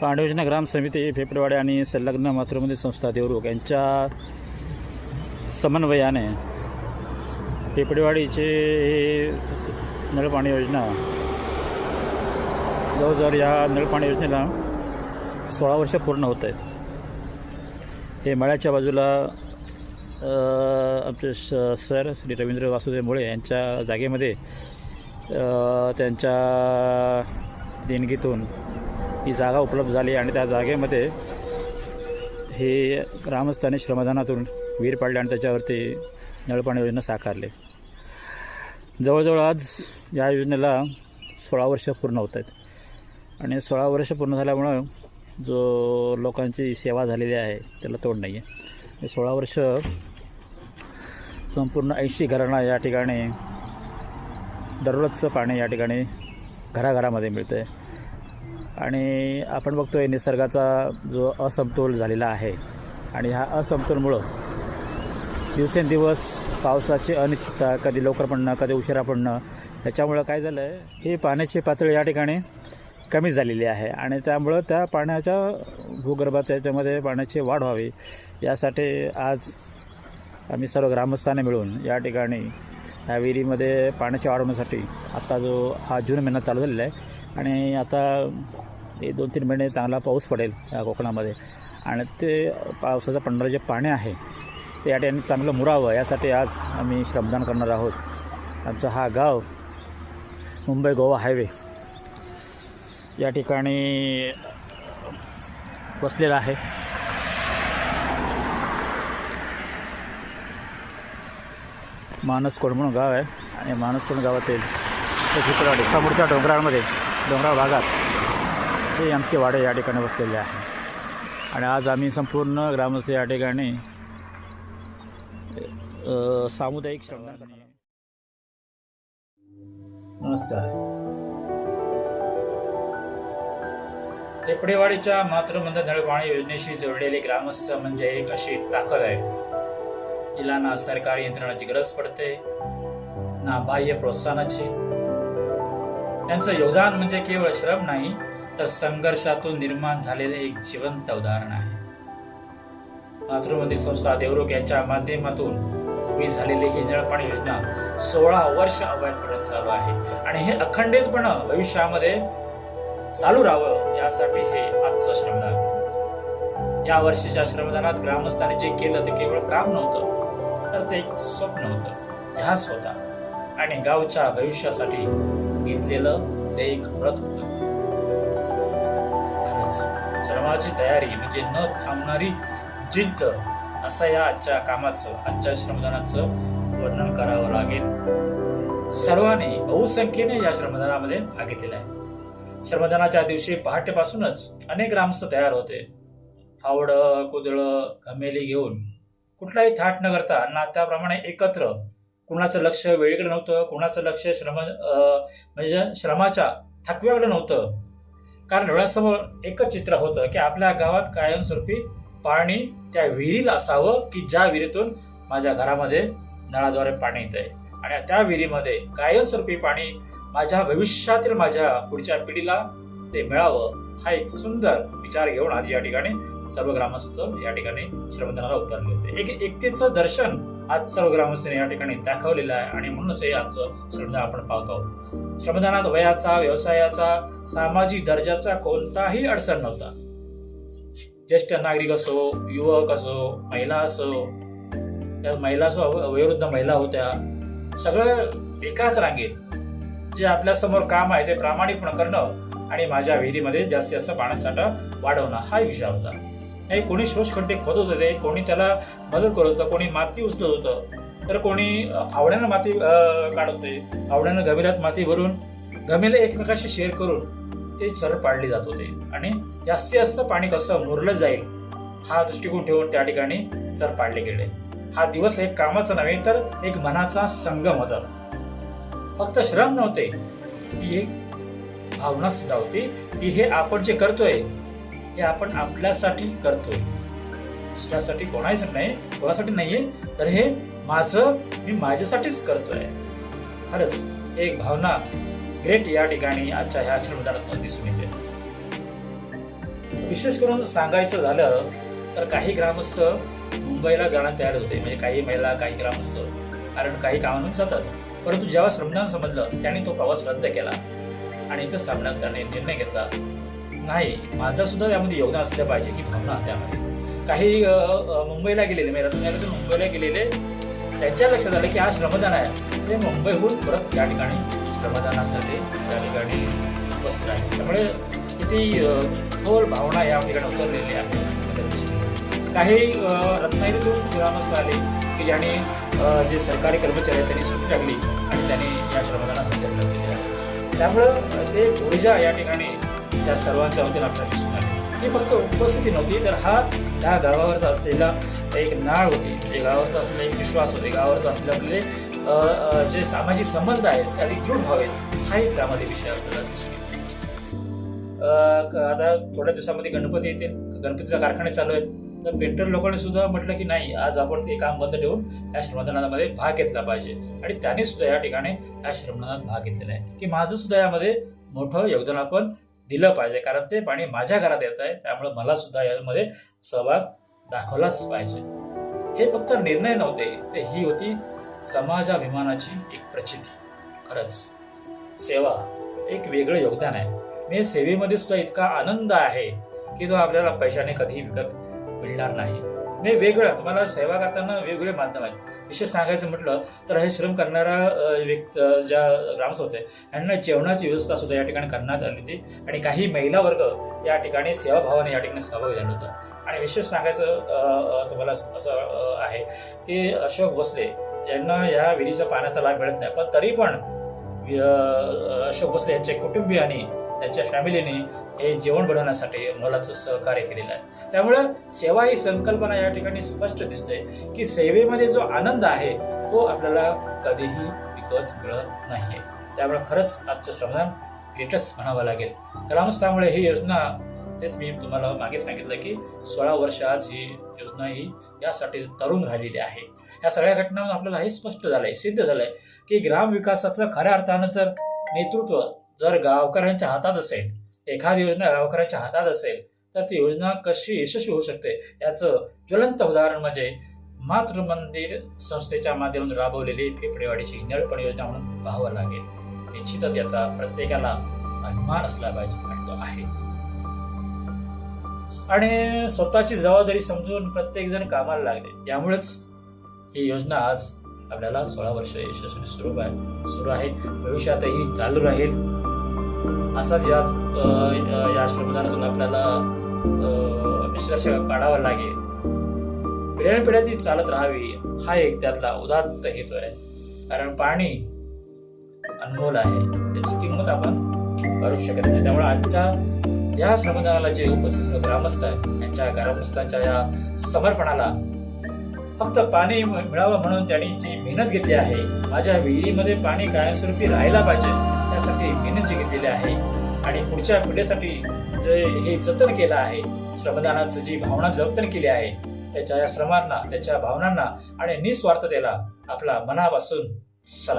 पांडवजना ग्राम समिती फेपडेवाडी आणि संलग्न मातृमंदिर संस्था देवरुख यांच्या समन्वयाने फेपडेवाडीचे हे नळपाणी योजना जवळजवळ या नळपाणी योजनेला सोळा वर्ष पूर्ण होत आहेत. हे मळ्याच्या बाजूला आमचे श सर श्री रवींद्र वासुदेव मुळे यांच्या जागेमध्ये त्यांच्या देणगीतून ही जागा उपलब्ध झाली आणि त्या जागेमध्ये हे ग्रामस्थांनी श्रमदानातून विहीर पाडले आणि त्याच्यावरती नळपाणी योजना साकारले. जवळजवळ आज या योजनेला सोळा वर्ष पूर्ण होत आहेत. आणि सोळा वर्ष पूर्ण झाल्यामुळं जो लोकांची सेवा झालेली आहे त्याला तोड नाही आहे सोळा वर्ष संपूर्ण ऐंशी घरांना या ठिकाणी दररोजचं पाणी या ठिकाणी घराघरामध्ये मिळतं आहे आणि आपण बघतोय निसर्गाचा जो असमतोल झालेला आहे आणि ह्या असमतोलमुळं दिवसेंदिवस पावसाची अनिश्चितता कधी लवकर पडणं कधी उशिरा पडणं ह्याच्यामुळं काय झालं आहे ही पाण्याची पातळी या ठिकाणी कमी झालेली आहे आणि त्यामुळं त्या पाण्याच्या भूगर्भाच्या याच्यामध्ये पाण्याची वाढ व्हावी यासाठी आज आम्ही सर्व ग्रामस्थाने मिळून या ठिकाणी ह्या विहिरीमध्ये पाण्याची वाढवण्यासाठी आत्ता जो हा जून महिना चालू झालेला आहे आणि आता हे दोन तीन महिने चांगला पाऊस पडेल या कोकणामध्ये. आणि ते पावसाचं पडणारं जे पाणी आहे ते या ठिकाणी चांगलं मुरावं यासाठी आज आम्ही श्रमदान करणार आहोत. आमचा हा गाव मुंबई गोवा हायवे या ठिकाणी बसलेला आहे. मानसकोड म्हणून गाव आहे आणि मानसकोड गावातील चित्रवाडी समोरच्या डोंगरांमध्ये. डोंगराळ भागात हे आमचे वाडे या ठिकाणी बसलेले आहे. आणि आज आम्ही संपूर्ण ग्रामस्थ या ठिकाणी सामुदायिक श्रमदान नमस्कार. टेपडेवाडीच्या मातृमंद नळपाणी योजनेशी जोडलेले ग्रामस्थ म्हणजे एक अशी ताकद आहे. जिला ना सरकारी यंत्रणाची गरज पडते ना बाह्य प्रोत्साहनाची त्यांचं योगदान म्हणजे केवळ श्रम नाही तर संघर्षातून निर्माण झालेले एक जिवंत उदाहरण आहे. मातृमंदिर संस्था देवरुख यांच्या माध्यमातून उभी झालेली ही निळपण योजना सोळा वर्ष अवैधपणे चालू आहे. आणि हे अखंडितपणं भविष्यामध्ये चालू राहावं यासाठी हे आजचं श्रमदान. या वर्षीच्या श्रमदानात ग्रामस्थांनी जे केलं ते केवळ काम नव्हतं तर ते एक स्वप्न होतं. ध्यास होता. आणि गावच्या भविष्यासाठी घेतलेलं ते एक व्रत होतं. खरंच श्रमाची तयारी म्हणजे न थांबणारी जिद्द असं या आजच्या कामाचं आजच्या श्रमदानाचं वर्णन करावं लागेल. सर्वांनी बहुसंख्येने या श्रमदानामध्ये भाग घेतलेला आहे. श्रमदानाच्या दिवशी पहाटेपासूनच अनेक ग्रामस्थ तयार होते. फावडं कुदळं घमेली घेऊन कुठलाही थाट न करता ना त्याप्रमाणे एकत्र कुणाचं लक्ष वेळेकडे नव्हतं कुणाचं लक्ष श्रम म्हणजे श्रमाच्या थकव्याकडे नव्हतं. कारण डोळ्यासमोर एकच चित्र होतं की आपल्या गावात कायमस्वरूपी पाणी त्या विहिरीला असावं की ज्या विहिरीतून माझ्या घरामध्ये नळाद्वारे पाणी येत आहे आणि त्या विहिरीमध्ये कायमस्वरूपी पाणी माझ्या भविष्यातील माझ्या पुढच्या पिढीला ते मिळावं हा एक सुंदर विचार घेऊन आज या ठिकाणी सर्व ग्रामस्थ या ठिकाणी श्रमदानाला उतरले होते. एक एकतेचं दर्शन आज सर्व ग्रामस्थांनी या ठिकाणी दाखवलेलं आहे आणि म्हणूनच हे आजचं श्रमदान आपण पाहतो. आहोत श्रमदानात वयाचा व्यवसायाचा सामाजिक दर्जाचा कोणताही अडचण नव्हता. ज्येष्ठ नागरिक असो युवक असो महिला असो त्या महिला असो वयोवृद्ध महिला होत्या सगळं एकाच रांगेत. जे आपल्यासमोर काम आहे ते प्रामाणिकपणे करणं आणि माझ्या विहिरीमध्ये जास्तीत जास्त पाण्यासाठा वाढवणं हा विषय होता. नाही कोणी शोषखंडे खोदत होते कोणी त्याला मदत करत होतं कोणी माती उचलत होतं तर कोणी आवड्यानं माती अं, काढत होते. आवड्यानं गमिरात माती भरून गमिला एकमेकाशी शेअर करून ते चर पाडले जात होते. आणि जास्तीत जास्त पाणी कसं मुरलं जाईल हा दृष्टिकोन ठेवून त्या ठिकाणी चर पाडले गेले. हा दिवस एक कामाचा नव्हे तर एक मनाचा संगम होता. फक्त श्रम नव्हते ती एक भावना सुद्धा होती की हे आपण जे करतोय हे आपण आपल्यासाठी करतोय. दुसऱ्यासाठी कोणाच नाही कोणासाठी नाहीये तर हे माझं मी माझ्यासाठीच करतोय. खरंच एक भावना ग्रेट या ठिकाणी आजच्या ह्या श्रमदानातून दिसून येते. विशेष करून सांगायचं झालं तर काही ग्रामस्थ मुंबईला जाणं तयार होते. म्हणजे काही महिला काही ग्रामस्थ. कारण काही कामातून जातात. परंतु जेव्हा श्रमदान समजलं त्याने तो प्रवास रद्द केला. आणि इथंच थांबण्यास त्याने निर्णय घेतला. नाही. माझा सुद्धा यामध्ये योगदान असलं पाहिजे ही भावना त्यामध्ये काही मुंबईला गेलेले म्हणजे रत्नागिरीतून मुंबईला गेलेले त्यांच्या लक्षात आलं की हा श्रमदान आहे. ते मुंबईहून परत या ठिकाणी श्रमदानासाठी या ठिकाणी उपस्थित आहे त्यामुळे किती खोल भावना या ठिकाणी उतरलेली आहे. काही रत्नागिरीतून ग्रामस्थ आले की ज्याने जे सरकारी कर्मचारी आहेत त्यांनी सुट्टी टाकली आणि त्यांनी या श्रमदानात हजेरी आहे. त्यामुळं ते ऊर्जा या ठिकाणी त्या सर्वांच्या वतीनं आपल्याला दिसून आले ही फक्त उपस्थिती नव्हती तर हा त्या गावावरचा असलेला एक नाळ होती. म्हणजे गावावरचा असलेला एक विश्वास होते. गावावरचा असलेले आपले जे सामाजिक संबंध आहेत ते अधिक दृढ व्हावेत हाही त्यामध्ये विषय आपल्याला दिसून येतो. आता थोड्या दिवसामध्ये गणपती येतील गणपतीचा कारखाने चालू आहेत. तर पेंटर लोकांनी सुद्धा म्हटलं की नाही आज आपण ते काम बंद ठेवून या श्रमदानामध्ये भाग घेतला पाहिजे. आणि त्यांनी सुद्धा या ठिकाणी या श्रमदानात भाग घेतलेला आहे. की माझं सुद्धा यामध्ये मोठं योगदान आपण दिलं पाहिजे. कारण ते पाणी माझ्या घरात येत आहे त्यामुळे मला सुद्धा यामध्ये सहभाग दाखवलाच पाहिजे. हे फक्त निर्णय नव्हते ते ही होती समाजाभिमानाची एक प्रचिती. खरंच सेवा एक वेगळं योगदान आहे. मी सेवेमध्ये सुद्धा इतका आनंद आहे की जो आपल्याला पैशाने कधीही विकत मिळणार नाही. म्हणजे वेगळं तुम्हाला सेवा करताना वेगवेगळे माध्यम आहे विशेष सांगायचं म्हटलं तर हे श्रम करणारा व्यक्ती व्यक्त ज्या ग्रामस्थ होते यांना जेवणाची व्यवस्था सुद्धा या ठिकाणी करण्यात आली होती. आणि काही महिला वर्ग या ठिकाणी सेवाभावाने या ठिकाणी सहभागी झाला होतं. आणि विशेष सांगायचं तुम्हाला असं आहे की अशोक भोसले यांना या विहिरीच्या पाण्याचा लाभ मिळत नाही. पण तरी पण अशोक भोसले यांच्या कुटुंबियांनी त्यांच्या फॅमिलीने हे जेवण बनवण्यासाठी मोलाचं सहकार्य केलेलं आहे. त्यामुळं सेवा ही संकल्पना या ठिकाणी स्पष्ट दिसते की सेवेमध्ये जो आनंद आहे तो आपल्याला कधीही विकत मिळत नाही त्यामुळे खरंच आजचं श्रमदान ग्रेटच म्हणावं लागेल. ग्रामस्थामुळे ही योजना तेच मी तुम्हाला मागे सांगितलं की सोळा वर्ष आज ही योजना ही यासाठी तरुण राहिलेली आहे. या सगळ्या घटनांमध्ये आपल्याला हे स्पष्ट झालंय सिद्ध झालंय की ग्राम विकासाचं खऱ्या अर्थानं जर नेतृत्व जर गावकऱ्यांच्या हातात असेल एखादी योजना गावकऱ्यांच्या हातात असेल तर ती योजना कशी यशस्वी होऊ शकते? याचं ज्वलंत उदाहरण म्हणजे मातृ मंदिर संस्थेच्या माध्यमातून राबवलेली फेफडेवाडीची नळपण योजना म्हणून पाहावं लागेल. निश्चितच याचा प्रत्येकाला अभिमान असला पाहिजे आणि तो आहे. आणि स्वतःची जबाबदारी समजून प्रत्येकजण कामाला लागले. यामुळेच ही योजना आज आपल्याला सोळा वर्ष यशस्वी सुरू आहे सुरू आहे. भविष्यातही चालू राहील. असाच या या श्रमदानातून आपल्याला निष्कर्ष काढावा लागेल. पिढ्यानपिढ्या ती चालत राहावी हा एक त्यातला उदात्त हेतू आहे. कारण पाणी अनमोल आहे. त्याची किंमत आपण करू शकत नाही. त्यामुळे आजच्या या श्रमदानाला जे उपस्थित ग्रामस्थ आहेत यांच्या ग्रामस्थांच्या या समर्पणाला फक्त पाणी मिळावं म्हणून त्यांनी जी मेहनत घेतली आहे माझ्या विहिरीमध्ये पाणी कायमस्वरूपी राहायला पाहिजे यासाठी मेहनत जी घेतलेली आहे. आणि पुढच्या पिढीसाठी जे हे जतन केलं आहे श्रमदानाचं जी भावना जतन केली आहे त्याच्या या श्रमांना त्याच्या भावनांना आणि निस्वार्थतेला आपला मनापासून सलाम.